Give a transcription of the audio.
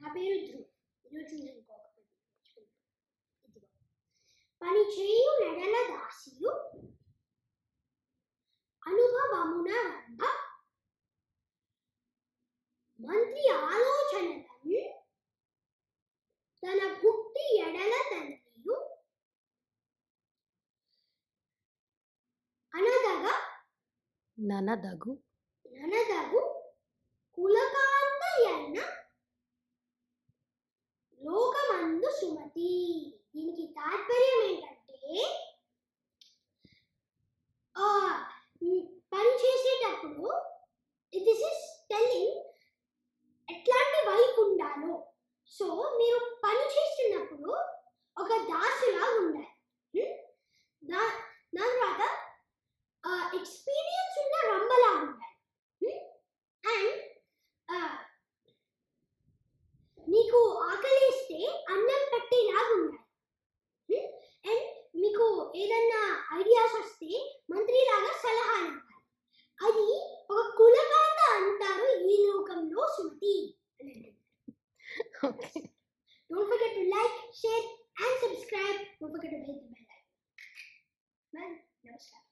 నా పేరు ధ్రువ్ ఈరోజు నేను పని చేయు దాసియు అనుభవమున మంత్రి ఆలోచనలను తన భుక్తి ఎడల తండ్రియు అనదగ ననదగు ననదగు కులకాంత అందు సుమతి దీనికి తాత్పర్యం ఏంటంటే ఆ, పని చేసేటప్పుడు దిస్ ఇస్ టెల్లింగ్ ఎట్లాంటి వైఫ్ ఉండాలో. సో మీరు పని చేస్తున్నప్పుడు ఒక దాసులా ఉండాలి. దా దాని తర్వాత ఎక్స్పీరియన్స్ ఉన్న రంబలా ఉండాలి. అండ్ మీకు ఆకలిస్తే అన్నం ఏదన్నా ఐడియాస్ వస్తే మంత్రిలాగా సలహా ఇవ్వాలి అది ఒక కులకాండ అంటారు ఈ లోకంలో సుమతి అని to like share and subscribe don't forget to నమస్కారం